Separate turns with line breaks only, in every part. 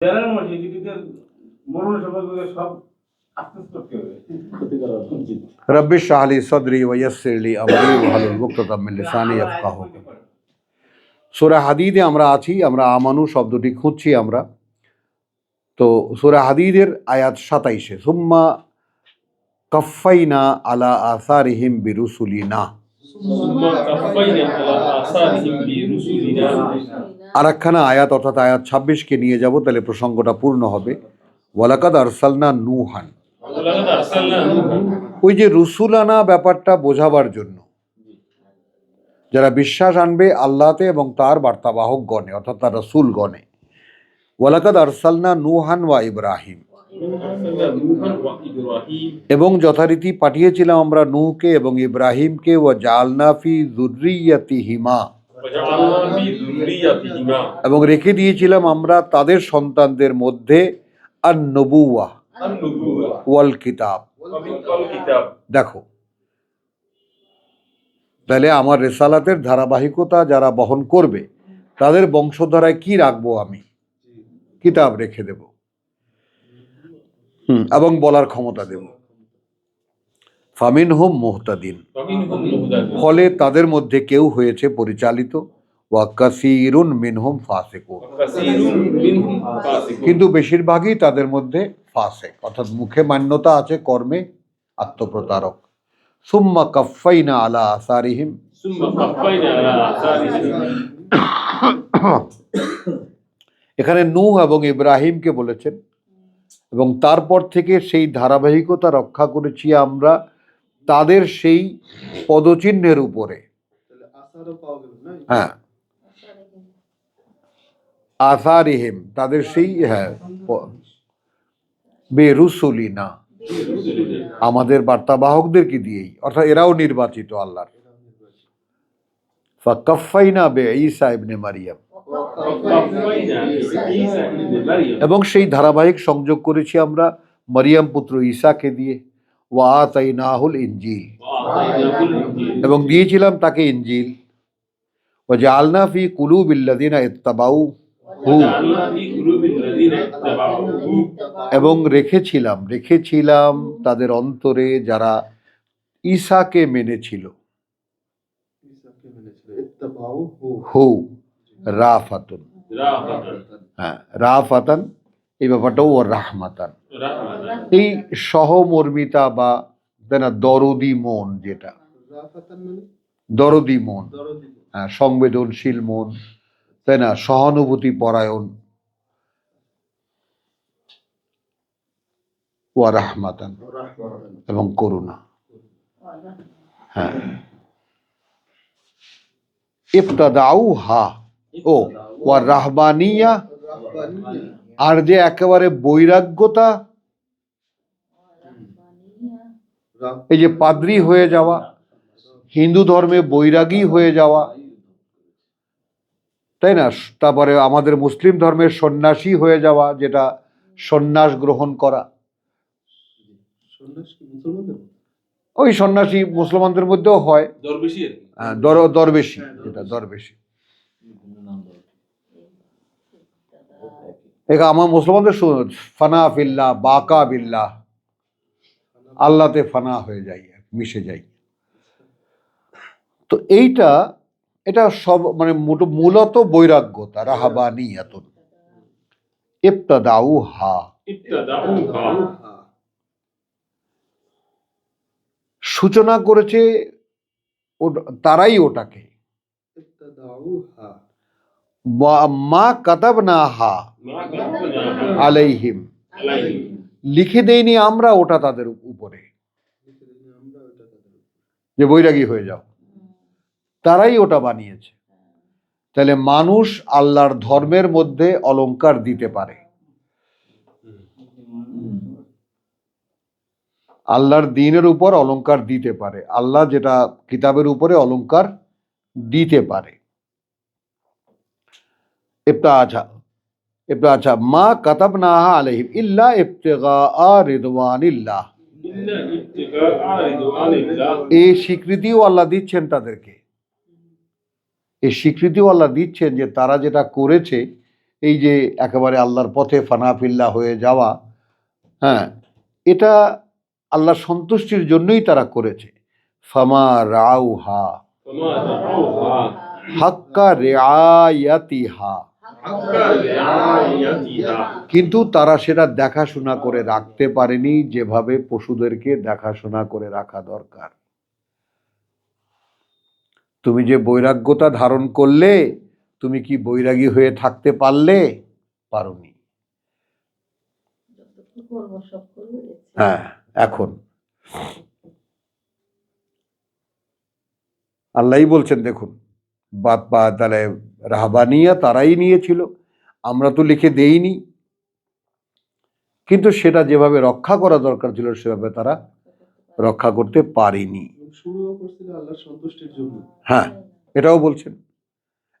দেড়ের মাসে যদি মনোসভা সব
रबी शाहली सदरी वयसरली अमरी সুরা হাদিদে আমরা আছি আমরা আমানু শব্দটি খুঁজছি আমরা তো সুরা হাদিদের আয়াত সাতাইশে সুম্মা কফাইনা আলা আসারিহিম বিরুসুলিনা
সুম্মা কফাইনা আলা আসারিহিম বিরুসুলিনা
আর একখানা আয়াত অর্থাৎ আয়াত ছাব্বিশকে নিয়ে যাব, তাহলে প্রসঙ্গটা পূর্ণ হবে। ওয়ালাকাদ আরসালনা নুহান। ওই যে রুসুলানা আনা ব্যাপারটা বোঝাবার জন্য। যারা বিশ্বাস আনবে আল্লাহতে এবং তার বার্তাবাহক গণে অর্থাৎ তার রসুল গণে ওয়ালাকাদ আরসালনা নুহান ওয়া ইব্রাহিম। এবং যথারীতি পাঠিয়েছিলাম আমরা নুহকে এবং ইব্রাহিমকে ও জালনাফি
জুরিয়াতি হিমা
এবং রেখে দিয়েছিলাম আমরা তাদের সন্তানদের মধ্যে আর নবুয়া ওয়াল কিতাব দেখো তাহলে আমার রেসালাতের ধারাবাহিকতা যারা বহন করবে তাদের বংশধারায় কি রাখব আমি? কিতাব রেখে দেব। হুম এবং বলার ক্ষমতা দেবো। ফামিন হোম মোহতাদিন। ফলে তাদের মধ্যে কেউ হয়েছে পরিচালিত। ওয়া কাসিরুন মিনহুম ফাসেকুন। কিন্তু বেশিরভাগই তাদের মধ্যে ফাসেক। অর্থাৎ মুখে মান্যতা আছে কর্মে আত্মপ্রতারক। সুম্মা কাফাইনা আলা আসারিহিম। এখানে নু এবং ইব্রাহিমকে বলেছেন। এবং তারপর থেকে সেই ধারাবাহিকতা রক্ষা করেছি আমরা তাদের সেই পদচিহ্নের উপরে। হ্যাঁ। আসারিহিম তাদের সেই হ্যাঁ বেরুসুলিনা। আমাদের বার্তাবাহকদেরকে দিয়েই? অর্থাৎ এরাও নির্বাচিত আল্লাহর। ফাকাফাইনা বে ইসা মারিয়াম। এবং সেই ধারাবাহিক সংযোগ করেছি আমরা মারিয়াম পুত্র ঈশাকে দিয়ে। ওয়াতাই
নাহুল ইঞ্জিল
এবং দিয়েছিলাম তাকে ইঞ্জিল ও যে আলনাফি কুলু বিল্লাদিনা ইত্তাবাউ। হু এবং রেখেছিলাম রেখেছিলাম তাদের অন্তরে যারা ঈশাকে মেনেছিল। হু। রাফাতুন। হ্যাঁ রাফাতান এই ব্যাপারটাও ওর রাহমাতান। এই সহমর্মিতা বা দরদি মন যেটা। দরদি মন। হ্যাঁ, সংবেদনশীল মন তাই না সহানুভূতি পরায়ণ। ও রাহমাতান। এবং করুণা। হ্যাঁ। ইফতাদাউ হা ও ওয়া রাহমানিয়া। আর যে একেবারে বৈরাগ্যতা এই যে পাদ্রি হয়ে যাওয়া হিন্দু ধর্মে বৈরাগী হয়ে যাওয়া তাই না? তারপরে আমাদের মুসলিম ধর্মের সন্ন্যাসী হয়ে যাওয়া যেটা সন্ন্যাস গ্রহণ করা। ওই সন্ন্যাসী মুসলমানদের মধ্যেও হয়।
দরবেশি।
দর দরবেশি যেটা দরবেশি। এটা আমার মুসলমানদের ফানা ফিল্লা বাকা বিল্লাহ। আল্লাতে ফানা হয়ে যাই মিশে যাই তো এইটা এটা সব মানে মূলত বৈরাগ্যতা রাহাবানিয়াতুন। ইবতাদাউ হা সূচনা করেছে ওটা- তারাই ওটাকে। মা- কাতাব না হা আলাইহিম লিখে দেইনি আমরা, ওটা তাদের উপরে। যে বৈরাগী হয়ে যাও। তারাই ওটা বানিয়েছে। তাহলে মানুষ আল্লাহর ধর্মের মধ্যে অলংকার দিতে পারে। আল্লাহর দিনের উপর অলংকার দিতে পারে। আল্লাহ যেটা কিতাবের উপরে অলংকার দিতে পারে। ইফতা আছা ইফতা আছা মা কাতাবনাহা আলাইহিম ইল্লা ইফতিগা রিদওয়ানিল্লাহ। এই স্বীকৃতিও আল্লাহ দিচ্ছেন তাদেরকে। এই স্বীকৃতিও আল্লাহ দিচ্ছেন যে তারা যেটা করেছে এই যে একেবারে আল্লাহর পথে ফানাফিল্লা হয়ে যাওয়া হ্যাঁ এটা আল্লাহ সন্তুষ্টির জন্যই তারা করেছে। ফামা রাউহা। হাক্কা রেআয়াতিহা। কিন্তু তারা সেটা দেখাশোনা করে রাখতে পারেনি যেভাবে পশুদেরকে দেখাশোনা করে রাখা দরকার। তুমি যে বৈরাগ্যতা ধারণ করলে তুমি কি বৈরাগী হয়ে থাকতে পারলে? পারোনি। হ্যাঁ এখন। আল্লাহই বলছেন দেখুন বাপ বা তাহলে রাহবানিয়া তারাই নিয়েছিল। আমরা তো লিখে দেইনি। কিন্তু সেটা যেভাবে রক্ষা করা দরকার ছিল সেভাবে তারা রক্ষা করতে পারেনি। হ্যাঁ এটাও বলছেন।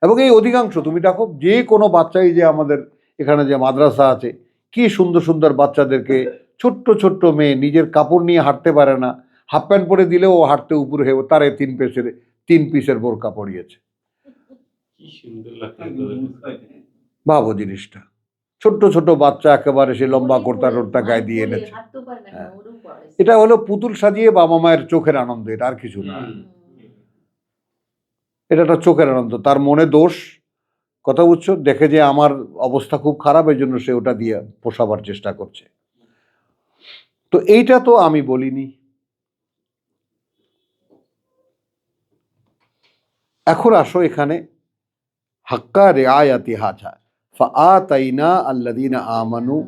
এবং এই অধিকাংশ তুমি দেখো যে কোনো বাচ্চাই যে আমাদের এখানে যে মাদ্রাসা আছে কি সুন্দর সুন্দর বাচ্চাদেরকে ছোট্ট ছোট্ট মেয়ে নিজের কাপড় নিয়ে হাঁটতে পারে না। হাফ প্যান্ট পরে দিলেও হাঁটতে উপরে হয়ে তারে তিন পিসের তিন পিসের বোরকা পরিয়েছে।
কি সুন্দর লাগছে
ভাবো জিনিসটা। ছোট্ট ছোট বাচ্চা একেবারে সে লম্বা কর্তা টর্তা গায়ে দিয়ে এনেছে। হ্যাঁ। এটা হলো পুতুল সাজিয়ে বাবা মায়ের চোখের আনন্দ এটা আর কিছু না। এটা একটা চোখের আনন্দ তার মনে দোষ। কথা বুঝছ? দেখে যে আমার অবস্থা খুব খারাপ এই জন্য সে ওটা দিয়ে পোষাবার চেষ্টা করছে। তো এইটা তো আমি বলিনি। এখন আসো এখানে। হাক্কা রেআয়াতি হাজা। ফাআতাইনা আল্লাদিনা আমানু।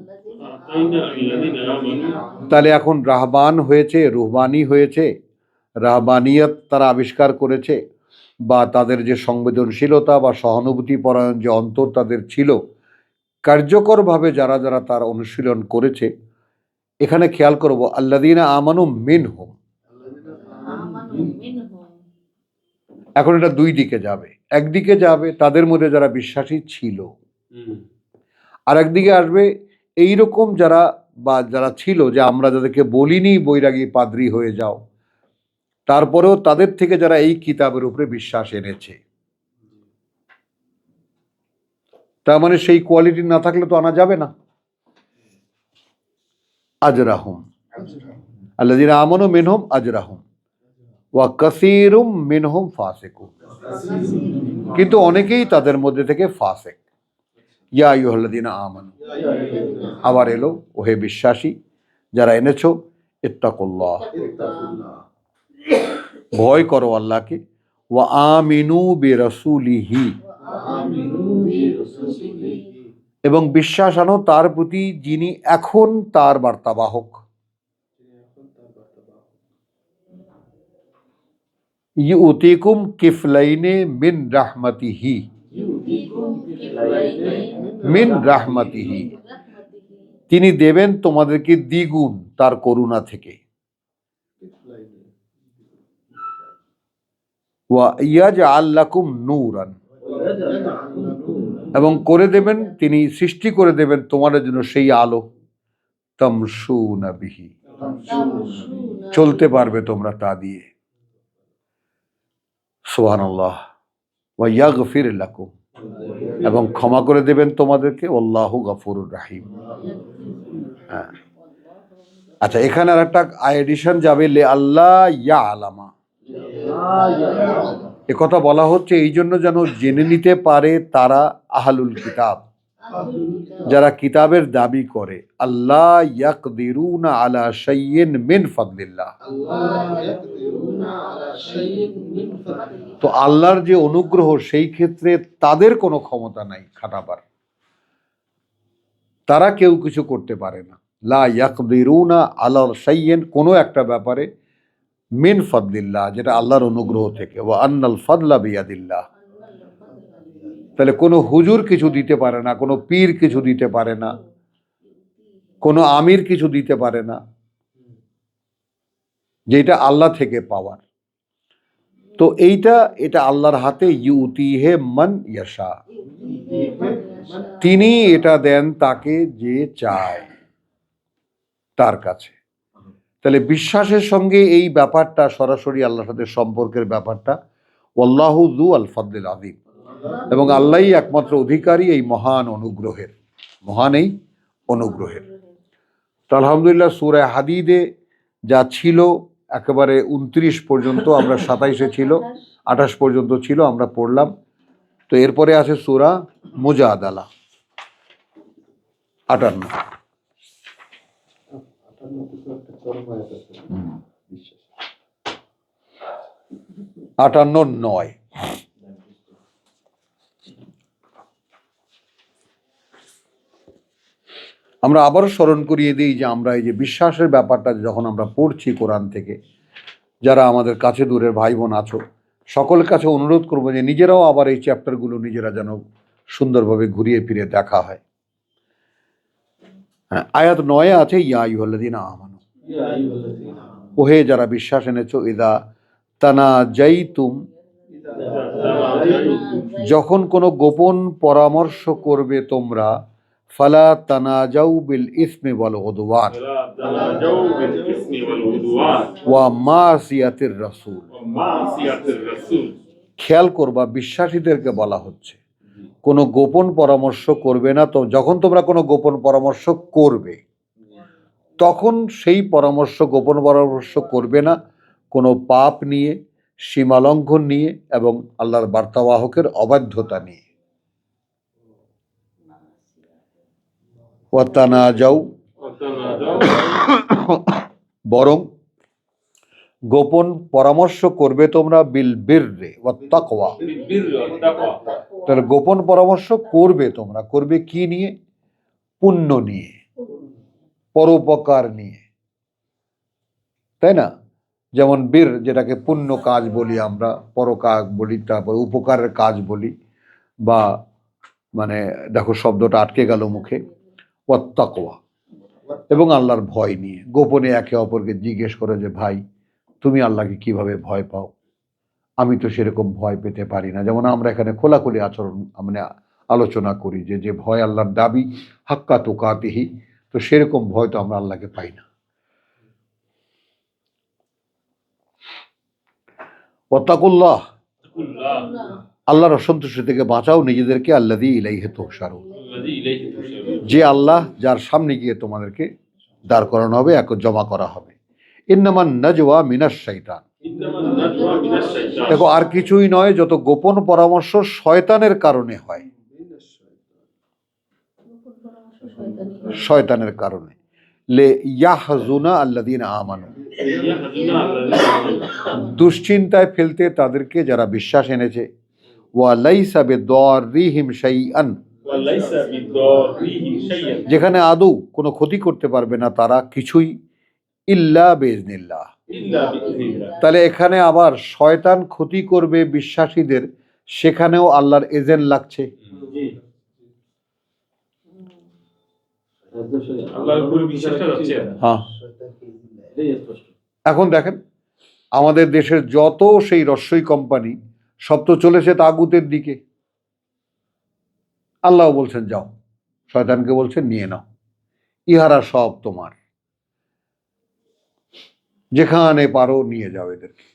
তাহলে এখন রাহবান হয়েছে রুহবানি হয়েছে রাহবানিয়ত তারা আবিষ্কার করেছে বা তাদের যে সংবেদনশীলতা বা সহানুভূতি পরায়ণ যে অন্তর তাদের ছিল কার্যকরভাবে যারা যারা তার অনুশীলন করেছে এখানে খেয়াল করব আল্লাদিনা আমানু মিন হোম এখন এটা দুই দিকে যাবে। একদিকে যাবে তাদের মধ্যে যারা বিশ্বাসী ছিল। আর একদিকে আসবে এই রকম যারা বা যারা ছিল যে আমরা যাদেরকে বলিনি বৈরাগী পাদ্রি হয়ে যাও তারপরেও তাদের থেকে যারা এই কিতাবের উপরে বিশ্বাস এনেছে। তার মানে সেই কোয়ালিটি না থাকলে তো আনা যাবে না। আজরাহুম। আল্লাযীনা আমানু মেনহম আজরাহুম। ওয়া কাসীরুম মিনহুম ফাসিকুন। কিন্তু অনেকেই তাদের মধ্যে থেকে ফাসেক। ইয়া আইয়ুহাল্লাযীনা আমানু। আবার এলো, ওহে বিশ্বাসী, যারা এনেছো, ইত্তাকুল্লাহ। ভয় করো আল্লাহকে। ওয়া আমিনু বিরাসূলিহি। এবং বিশ্বাস আনো, তার প্রতি যিনি এখন তার বার্তাবাহক। ইউতিকুম কিফলাইনে মিন রাহমাতিহি মিন রাহমাতিহি। তিনি দেবেন তোমাদেরকে দ্বিগুণ তার করুণা থেকে। আল্লাকুম নূরান। এবং করে দেবেন তিনি সৃষ্টি করে দেবেন তোমাদের জন্য সেই আলো। তমসুনা বিহি। চলতে পারবে তোমরা তা দিয়ে। সুবহানাল্লাহ। ওয়া গফির লাকুম। এবং ক্ষমা করে দেবেন তোমাদেরকে। আল্লাহ গফুরুর রাহিম। হ্যাঁ। আচ্ছা এখানে আর একটা এডিশন যাবে, লে আল্লাহ ইয়া আলামা কথা বলা হচ্ছে এই জন্য যেন জেনে নিতে পারে তারা আহলুল কিতাব। যারা কিতাবের দাবি করে আল্লাহ আলা শাইইন মিন ফাদলিল্লাহ। তো আল্লাহর যে অনুগ্রহ, সেই ক্ষেত্রে তাদের কোনো ক্ষমতা নাই খাটাবার। তারা কেউ কিছু করতে পারে না। লা ইয়াকদিরুনা আলা শাইইন, কোনো একটা ব্যাপারে মিন ফদলিল্লাহ, যেটা আল্লাহর অনুগ্রহ থেকে। ও আন্নাল ফদলা বিয়াদিল্লাহ। তাহলে কোনো হুজুর কিছু দিতে পারে না, কোনো পীর কিছু দিতে পারে না, কোনো আমির কিছু দিতে পারে না, যেটা আল্লাহ থেকে পাওয়ার। তো এইটা, এটা আল্লাহর হাতে, ইউতিহে মান ইয়াশা। তিনি এটা দেন তাকে যে চায়, তার কাছে। তাহলে বিশ্বাসের সঙ্গে এই ব্যাপারটা সরাসরি আল্লাহর সাথে সম্পর্কের ব্যাপারটা ওল্লাহু দু আদিম এবং আল্লাহই একমাত্র অধিকারী এই মহান অনুগ্রহের। মহান এই অনুগ্রহের। তো আলহামদুলিল্লাহ সুরা হাদিদে যা ছিল, একেবারে উনত্রিশ পর্যন্ত আমরা সাতাইশে ছিল, আঠাশ পর্যন্ত ছিল, আমরা পড়লাম। তো এরপরে আছে সুরা মুজাদালা, আটান্ন।
আটান্ন
আটান্ন নয়। আমরা আবারও স্মরণ করিয়ে দিই যে আমরা এই যে বিশ্বাসের ব্যাপারটা যখন আমরা পড়ছি কোরআন থেকে যারা আমাদের কাছে দূরের ভাই বোন আছো সকলের কাছে অনুরোধ করব যে নিজেরাও আবার এই চ্যাপ্টারগুলো নিজেরা যেন সুন্দরভাবে ঘুরিয়ে ফিরে দেখা হয়। হ্যাঁ আয়াত নয়ে আছে ইয়া ইহল্লাদিন আমানু। ওহে যারা বিশ্বাস এনেছো ইদা তানা জাইতুম যখন কোনো গোপন পরামর্শ করবে তোমরা ফালা তানাজাউ বিল ইসমে
ওয়াল উদওয়ান।
ওয়া মাসিয়াতির রাসূল। খেয়াল করবা বিশ্বাসীদেরকে বলা হচ্ছে কোনো গোপন পরামর্শ করবে না। তো যখন তোমরা কোনো গোপন পরামর্শ করবে তখন সেই পরামর্শ গোপন পরামর্শ করবে না। কোনো পাপ নিয়ে সীমালঙ্ঘন নিয়ে এবং আল্লাহর বার্তাবাহকের অবাধ্যতা নিয়ে। যাও বরং গোপন পরামর্শ করবে তোমরা বিল বীররে তাকওয়া। তাহলে গোপন পরামর্শ করবে তোমরা, করবে কি নিয়ে? পুণ্য নিয়ে, পরোপকার নিয়ে। তাই না? যেমন বীর, যেটাকে পুণ্য কাজ বলি আমরা পরকাজ বলি, তারপর উপকারের কাজ বলি, বা মানে দেখো শব্দটা আটকে গেল মুখে। ওয়াত্তাকোয়া এবং আল্লাহর ভয় নিয়ে। গোপনে একে অপরকে জিজ্ঞেস করে যে ভাই তুমি আল্লাহকে কীভাবে ভয় পাও? আমি তো সেরকম ভয় পেতে পারি না। যেমন আমরা এখানে খোলাখুলি আচরণ মানে আলোচনা করি যে যে ভয় আল্লাহর দাবি হাক্কা তো কাতিহি তো সেরকম ভয় তো আমরা আল্লাহকে পাই না। আল্লাহর অসন্তুষ্টি থেকে বাঁচাও নিজেদেরকে আল্লাহ দিয়ে
ইলাই হেতো সারো
যে আল্লাহ যার সামনে গিয়ে তোমাদেরকে দাঁড় করানো হবে, এক জমা করা হবে। ইন্নামান নাজওয়া মিনাস শৈতান দেখো, আর কিছুই নয়, যত গোপন পরামর্শ শয়তানের কারণে হয়। শয়তানের কারণে। লে ইয়াহজুনা আল্লাদিন আমানু। দুশ্চিন্তায় ফেলতে তাদেরকে যারা বিশ্বাস এনেছে। ওয়া লাইসা বেদরিহিম শাইআন। যেখানে আদৌ কোনো ক্ষতি করতে পারবে না তারা কিছুই ইল্লা বেজনিল্লাহ তাহলে এখানে আবার শয়তান ক্ষতি করবে বিশ্বাসীদের সেখানেও আল্লাহর এজেন্ট লাগছে। হ্যাঁ। এখন দেখেন আমাদের দেশের যত সেই রসই কোম্পানি সব তো চলেছে তাগুতের দিকে। আল্লাহ বলছেন, যাও, শয়তানকে বলছেন, নিয়ে নাও। ইহারা সব তোমার। যেখানে পারো নিয়ে যাও এদেরকে।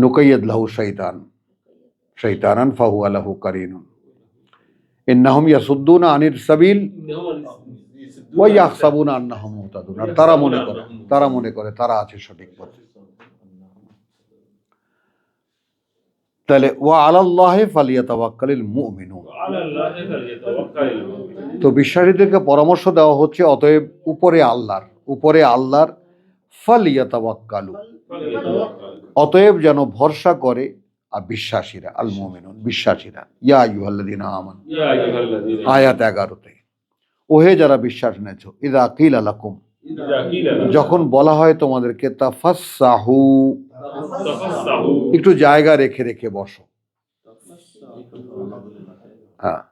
নুকাইয়দ লাহু শৈতান শৈতানান ফাহু আলাহু কারিনুন। ইন্নাহুম ইয়াসুদ্দুনা আনির সাবিল ওই ইয়াহসাবুনা মুহতাদুন। আর তারা মনে করে, তারা মনে করে তারা আছে সঠিক পথে। তাহলে ওয়া আলাল্লাহে
ফালিয়াতাবাক্কালিল মুমিনু
তো বিশ্বাসীদেরকে পরামর্শ দেওয়া হচ্ছে অতএব উপরে আল্লাহর উপরে আল্লাহর
ফালিয়াতাবাক্কালু
অতএব যেন ভরসা করে আর বিশ্বাসীরা আল মুমিনুন বিশ্বাসীরা। ইয়া ইউহাল্লাদিন আমান। আয়াত এগারোতে ওহে যারা বিশ্বাস নেছ ইদা আকিল আলাকুম যখন বলা হয় তোমাদেরকে তাফাসাহু একটু জায়গা রেখে রেখে বসো। হ্যাঁ।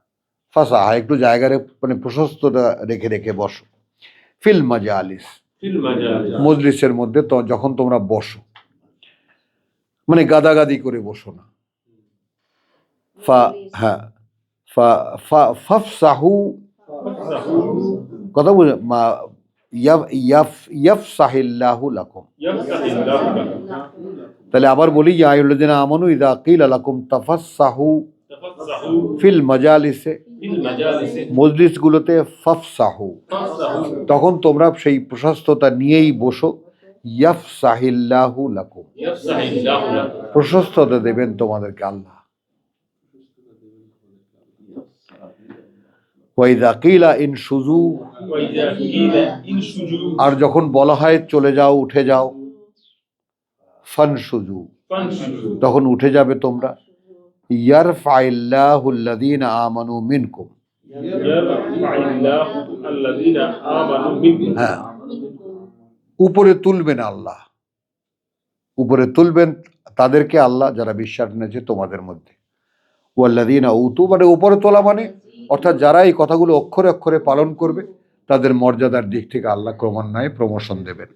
একটু জায়গা মানে প্রশস্তটা রেখে রেখে বসো। ফিল
মাজা আলিস
মজলিসের মধ্যে যখন তোমরা বসো মানে গাদাগাদি করে বসো না। ফা হ্যাঁ। ফা ফা কথা বুঝে তাহলে আবার বলি, ইয়া আমানু ইদা কিল আলাকুম
তাফাসাহু
ফিল মজালিসে। মজলিসগুলোতে ফফসাহু। তখন তোমরা সেই প্রশস্ততা নিয়েই বসো। ইয়াফসাহিল্লাহু লাকুম। প্রশস্ততা দেবেন তোমাদেরকে আল্লাহ। ওয়াইজাকিলা ইন সুজু আর যখন বলা হয় চলে যাও উঠে যাও ফান সুজু তখন উঠে যাবে তোমরা। ইয়ার ফাইল্লাহুল্লাদিন আমানু মিনকুম। হ্যাঁ। উপরে তুলবেন আল্লাহ। উপরে তুলবেন তাদেরকে আল্লাহ যারা বিশ্বাস নিয়েছে তোমাদের মধ্যে। ওয়াল্লাদিন উতু মানে উপরে তোলা মানে অর্থাৎ যারা এই কথাগুলো অক্ষরে অক্ষরে পালন করবে, তাদের মর্যাদার দিক থেকে আল্লাহ ক্রমান্বয়ে প্রমোশন দেবেন।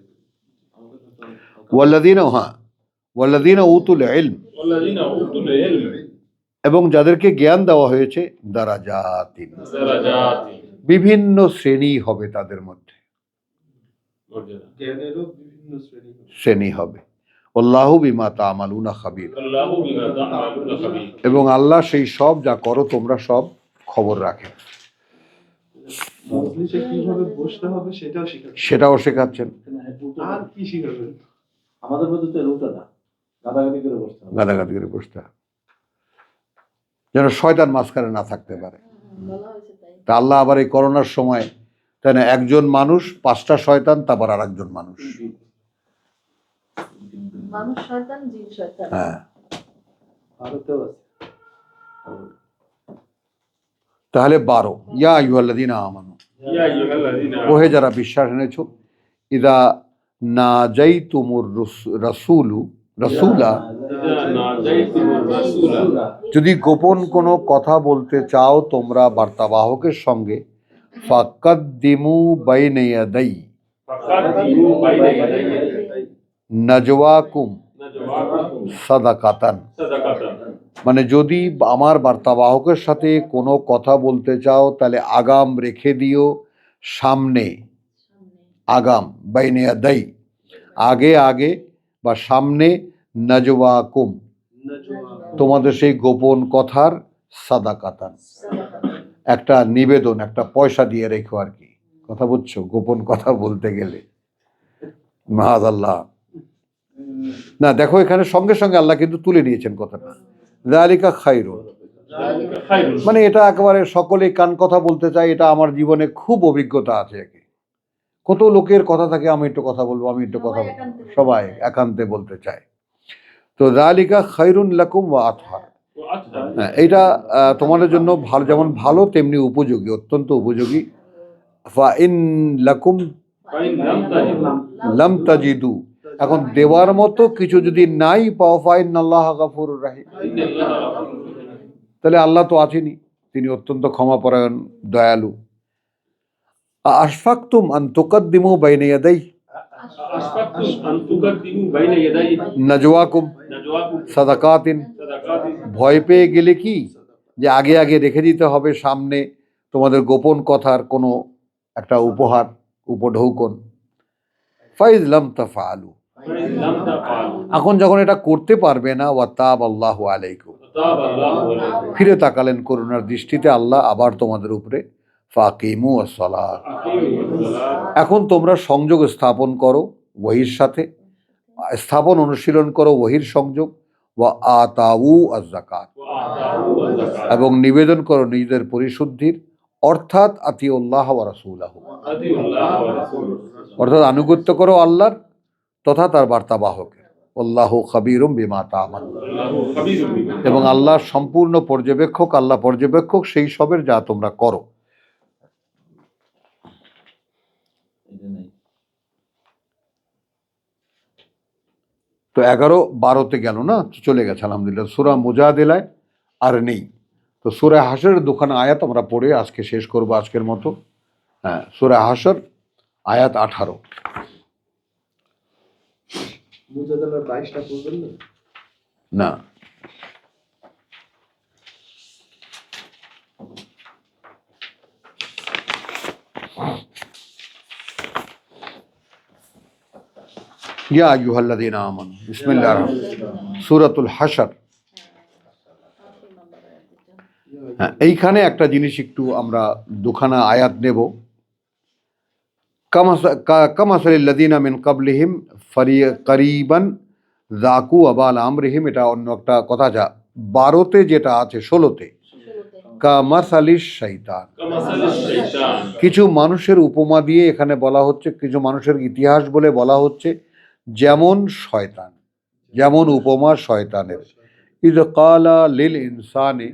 এবং যাদেরকে জ্ঞান দেওয়া হয়েছে দ্বারা
জাতিন
বিভিন্ন শ্রেণি হবে তাদের মধ্যে।
শ্রেণি
হবে। এবং আল্লাহ সেই সব যা করো তোমরা সব খবর রাখে।
সেটাও
শেখাচ্ছেন।
গাদাগাদি করে বসতে হবে।
যেন শয়তান মাঝখানে না থাকতে পারে।
বলা হয়েছে তাই
তা আল্লাহ আবার এই করোনার সময় তাই না একজন মানুষ পাঁচটা শয়তান তারপর আর একজন মানুষ।
মানুষ শয়তান জিন
হ্যাঁ
ভারতেও আছে
তাহলে বারো। ইয়া ইউআল্লাদিনা আমানু। ওহে যারা বিশ্বাস এনেছ ইদা না যাই তুমুর রসুলু রসুলা। যদি গোপন কোনো কথা বলতে চাও তোমরা বার্তাবাহকের সঙ্গে ফাকাদ্দিমু বাইনা ইয়াদাই।
ফাকাদ্দিমু বাইনা ইয়াদাইয়া
নাজওয়াকুম
নাজওয়াকুম।
সাদাকাতান।
সাদাকাতান।
মানে যদি আমার বার্তাবাহকের সাথে কোনো কথা বলতে চাও, তাহলে আগাম রেখে দিও, সামনে। আগাম, বাইনে ইয়াদাই আগে আগে বা সামনে নাজওয়াকুম তোমাদের সেই গোপন কথার সাদাকাতান একটা নিবেদন, একটা পয়সা দিয়ে রেখো আর কি। কথা বুঝছ? গোপন কথা বলতে গেলে। মাহাদ আল্লাহ। না, দেখো এখানে সঙ্গে সঙ্গে আল্লাহ কিন্তু তুলে নিয়েছেন কথাটা। জালিকা খাইরুন মানে এটা একেবারে সকলে কান কথা বলতে চাই এটা আমার জীবনে খুব অভিজ্ঞতা আছে একে। কত লোকের কথা থাকে আমি একটু কথা বলব আমি একটু কথা বলব। সবাই একান্তে বলতে চায়। তো জালিকা খাইরুন লাকুম ওয়া আতহার হ্যাঁ, এইটা তোমাদের জন্য ভালো যেমন ভালো তেমনি উপযোগী অত্যন্ত উপযোগী। ফা ইন লাকুম
লাম তাজিদু।
এখন দেওয়ার মতো কিছু যদি নাই, পাও ফাইন আল্লাহ গাফুরুর রাহিম। তাহলে আল্লাহ তো আছেনই, তিনি অত্যন্ত ক্ষমাপরায়ণ, দয়ালু। আশফাকতুম আন তুকদ্দিমু বাইনা ইয়াদাই। নাজওয়াকুম, সাদাকাতিন। ভয় পেয়ে গেলে কি? যে আগে আগে রেখে দিতে হবে সামনে তোমাদের গোপন কথার কোনো একটা উপহার, উপঢৌকন। ফাইজ লাম তাফআলু
ফাইন লাম তাফআলু।
এখন যখন এটা করতে পারবে না, ওয়া তাব আল্লাহু আলাইকুম। ফিরে তাকালেন করুণার দৃষ্টিতে, আল্লাহ আবার তোমাদের উপরে ফাকিমু
আকিমুস
এখন তোমরা সংযোগ স্থাপন করো ওহির সাথে। স্থাপন অনুশীলন করো ওহির সংযোগ। ওয়া আতাউ আজাকাত এবং নিবেদন করো নিজেদের পরিশুদ্ধির, অর্থাৎ আতিউল্লাহ রাসূলুহু। অর্থাৎ আনুগত্য করো আল্লাহর তথা তার বার্তাবাহকের আল্লাহ খাবিরুম বিমা
আল্লাহু
এবং আল্লাহ সম্পূর্ণ পর্যবেক্ষক, আল্লাহ পর্যবেক্ষক, সেই সবের যা তোমরা করো। তো এগারো, বারোতে গেল না? চলে গেছে, আলহামদুলিল্লাহ। সুরা মুজাদিলায় আর নেই। তো সুরা হাসের দুখানা আয়াত আমরা পড়ে আজকে শেষ করব আজকের মতো। হ্যাঁ সুরা হাসর আয়াত আঠারো।
মুজাদালার বাইশটা পড়বেন না?
না। হ্যাঁ এইখানে একটা জিনিস একটু আমরা দুখানা আয়াত নেব। কামাসলিল্লাদিনা মিন কাবলিহিম ফারি করিবন জাকু আবাল আমরিহিম এটা অন্য একটা কথা যা বারোতে যেটা আছে ষোলোতে। কামাসালিস শৈতান কিছু মানুষের উপমা দিয়ে এখানে বলা হচ্ছে কিছু মানুষের ইতিহাস বলে বলা হচ্ছে যেমন শয়তান যেমন উপমা শয়তানের। ইজ কালা লিল ইনসানে।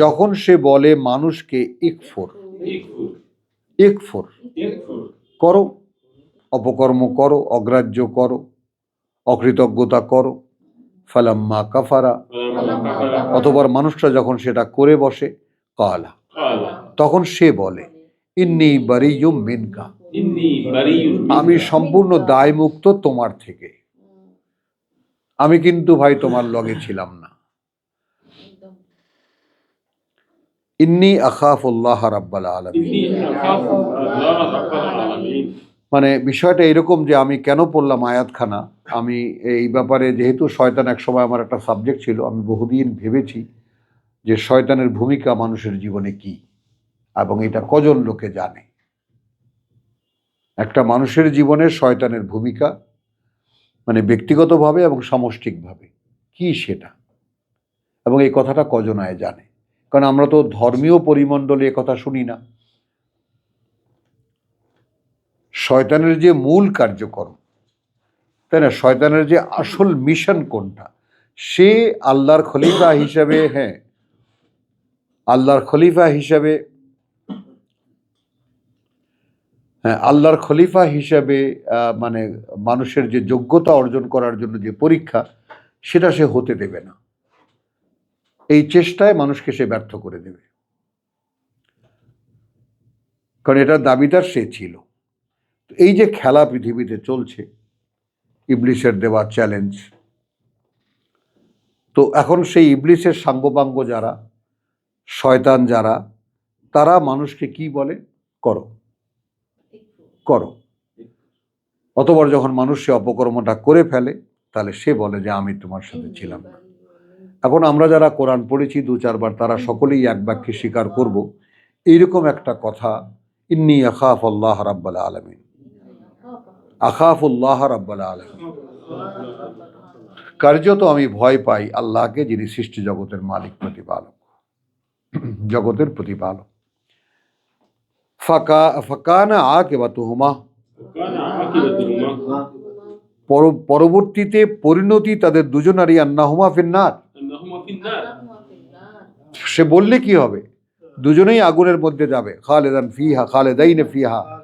যখন সে বলে মানুষকে ইকফুর। এক
ফোর
করো অপকর্ম করো অগ্রাহ্য করো অকৃতজ্ঞতা করো ফালাম্মা কাফারা। অতবার মানুষটা যখন সেটা করে বসে কালা। তখন সে বলে ইন্নি বারিয়ুম মিনকা। আমি সম্পূর্ণ দায়মুক্ত তোমার থেকে। আমি কিন্তু ভাই তোমার লগে ছিলাম না। ইন্নি আখাফুল্লাহ রাব্বাল
আলমী
মানে বিষয়টা এরকম যে আমি কেন পড়লাম আয়াতখানা? আমি এই ব্যাপারে যেহেতু শয়তান এক সময় আমার একটা সাবজেক্ট ছিল আমি বহুদিন ভেবেছি যে শয়তানের ভূমিকা মানুষের জীবনে কি এবং এটা কজন লোকে জানে? একটা মানুষের জীবনে শয়তানের ভূমিকা মানে ব্যক্তিগতভাবে এবং সামষ্টিকভাবে কি সেটা? এবং এই কথাটা কজনায় জানে? কারণ আমরা তো ধর্মীয় পরিমণ্ডলে কথা শুনি না। শয়তানের যে মূল কার্যক্রম, তাই না? শয়তানের যে আসল মিশন কোনটা? সে আল্লাহর খলিফা হিসাবে হ্যাঁ আল্লাহর খলিফা হিসাবে হ্যাঁ আল্লাহর খলিফা হিসাবে মানে মানুষের যে যোগ্যতা অর্জন করার জন্য যে পরীক্ষা, সেটা সে হতে দেবে না। এই চেষ্টায় মানুষকে সে ব্যর্থ করে দেবে। কারণ এটার দাবিদার সে ছিল। এই যে খেলা পৃথিবীতে চলছে ইবলিশের দেওয়া চ্যালেঞ্জ তো এখন সেই ইবলিশের সাঙ্গপাঙ্গ যারা, শয়তান যারা, তারা মানুষকে কি বলে? করো। করো। অতবার যখন মানুষ সে অপকর্মটা করে ফেলে, তাহলে সে বলে যে আমি তোমার সাথে ছিলাম না। এখন আমরা যারা কোরআন পড়েছি, দু চারবার, তারা সকলেই এক বাক্যে স্বীকার করব, এইরকম একটা কথা, ইন্নি আখাফ আল্লাহ রাব্বাল আলমী আখাফ উল্লাহ রাব্বাল আলমিন। কার্যত আমি ভয় পাই আল্লাহকে, যিনি সৃষ্টি জগতের মালিক, প্রতিপালক। জগতের প্রতিপালক। ফাকা বা পরবর্তীতে পরিণতি তাদের দুজনারই
আন্না হুমা ফিন্নার।
সে বললে কি হবে? দুজনেই আগুনের মধ্যে যাবে। খালেদান ফিহা খালেদাইনে ফিহা।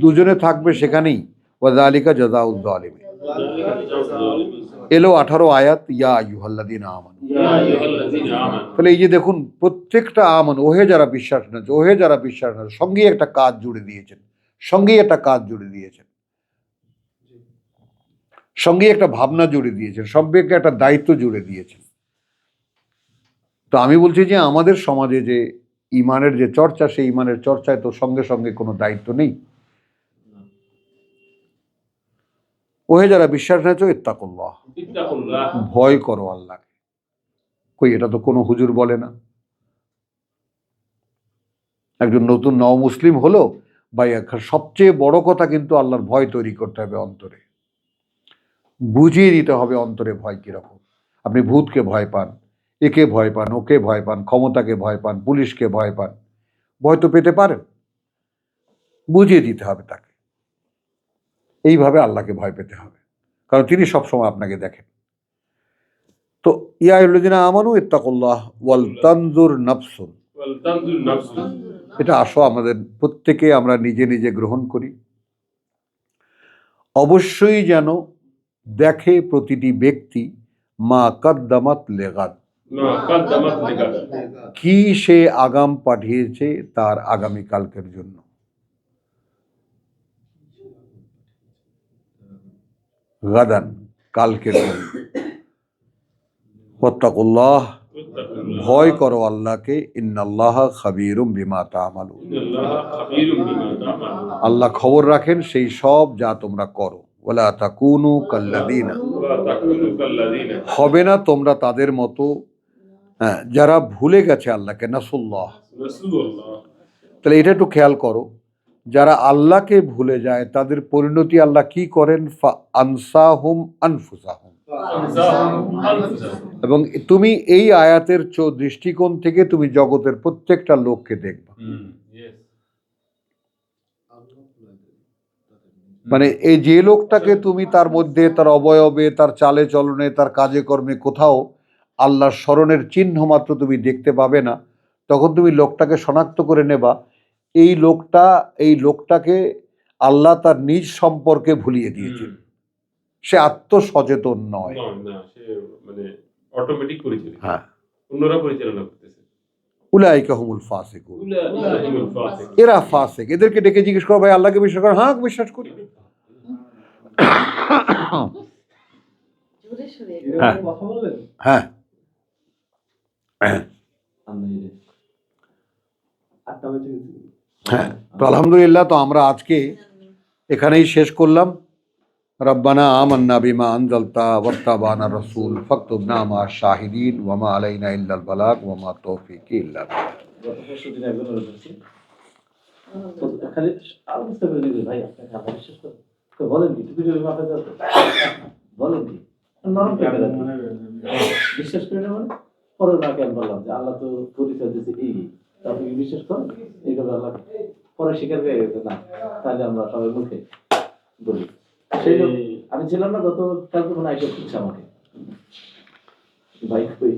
দুজনে থাকবে সেখানেই। ওয়াজালিকা জাজাউদ্দ আলিমে এলো আঠারো আয়াত ইয়া ইউহাল্লাদিন আমান। তাহলে এই যে দেখুন প্রত্যেকটা আমান ওহে যারা বিশ্বাস না ওহে যারা বিশ্বাস না সঙ্গেই একটা কাজ জুড়ে দিয়েছেন। সঙ্গেই একটা কাজ জুড়ে দিয়েছেন। সঙ্গে একটা ভাবনা জুড়ে দিয়েছেন। সঙ্গে একটা দায়িত্ব জুড়ে দিয়েছেন। তো আমি বলছি যে আমাদের সমাজে যে ইমানের যে চর্চা সেই ইমানের চর্চায় তো সঙ্গে সঙ্গে কোনো দায়িত্ব নেই। ওহে যারা বিশ্বাস নেছো ইত্তাকুল্লাহ। ভয় করো আল্লাহকে। কই এটা তো কোনো হুজুর বলে না। একজন নতুন নও মুসলিম হলো বা সবচেয়ে বড় কথা কিন্তু আল্লাহর ভয় তৈরি করতে হবে অন্তরে। বুঝিয়ে দিতে হবে অন্তরে ভয় কীরকম। আপনি ভূতকে ভয় পান। একে ভয় পান ওকে ভয় পান ক্ষমতাকে ভয় পান পুলিশকে ভয় পান ভয় তো পেতে পারেন বুঝিয়ে দিতে হবে তাকে। এইভাবে আল্লাহকে ভয় পেতে হবে। কারণ তিনি সবসময় আপনাকে দেখেন। তো ইয়াহদিনা আমানু ইত্তাকুল্লাহ ওয়াল তানজুর
নফসুল
এটা আসো আমাদের প্রত্যেকে আমরা নিজে নিজে গ্রহণ করি। অবশ্যই যেন দেখে প্রতিটি ব্যক্তি মা কাদ্দামাত লেগাদ। কি সে আগাম পাঠিয়েছে তার আগামী কালকের জন্য? গাদান কালকের জন্য। ওয়াত্তাকুল্লাহ। ভয় করো আল্লাহকে ইন্নাল্লাহ খাবিরুম বিমা তা'মালুন। আল্লাহ খবর রাখেন সেই সব যা তোমরা করো। ওলা তাকুনু কাল্লাদিনা
ওয়া
হবে না তোমরা তাদের মতো হ্যাঁ যারা ভুলে গেছে আল্লাহকে নাসুল্লাহ। তাহলে এটা একটু খেয়াল করো যারা আল্লাহকে ভুলে যায় তাদের পরিণতি আল্লাহ কি করেন? ফা আনসাহুম আনফুসাহুম।
আনসাহুম আনফুসাহুম।
এবং তুমি এই আয়াতের চো- দৃষ্টিকোণ থেকে তুমি জগতের প্রত্যেকটা লোককে দেখবা। মানে এই যে লোকটাকে তুমি তার মধ্যে তার অবয়বে তার চালে চলনে তার কাজে কর্মে কোথাও আল্লাহর স্মরণের চিহ্ন মাত্র তুমি দেখতে পাবে না। তখন তুমি লোকটাকে শনাক্ত করে নেবা। এই লোকটা এই লোকটাকে আল্লাহ তার নিজ সম্পর্কে ভুলিয়ে দিয়েছে সে আত্মসচেতন নয়।
নয় না সে মানে
হ্যাঁ।
অন্যরা পরিচালনা করতেছে।
উলাইকা হুমুল
ফাসিক
এরা ফাসেক। এদেরকে ডেকে জিজ্ঞেস করো ভাই আল্লাহকে বিশ্বাস করো? হ্যাঁ বিশ্বাস করি। হ্যাঁ। হ্যাঁ
আল্লাহ রে। আটটা বেজে গেছে
হ্যাঁ আলহামদুলিল্লাহ তো আমরা আজকে এখানেই শেষ করলাম রব্বানা আমান্না বিমা আনজালতা ওয়াত্তাবানা রাসূল ফাকতুবনা মা শাহিদিন ওয়া মা আলাইনা ইল্লাল বালাগ ওয়া মা তৌফিকি ইল্লা
বলেন কি। বিশ্বাস করে মানে পরে না কেন বললাম যে আল্লাহ তো পরিচয় দিচ্ছে এই আপনি কি বিশ্বাস করেন? এইভাবে আল্লাহ পরে স্বীকার হয়ে গেছে না তাহলে আমরা সবাই মুখে বলি। সেই আমি ছিলাম না গত কালকে মনে আইসা খুঁজছে আমাকে। ভাই কই?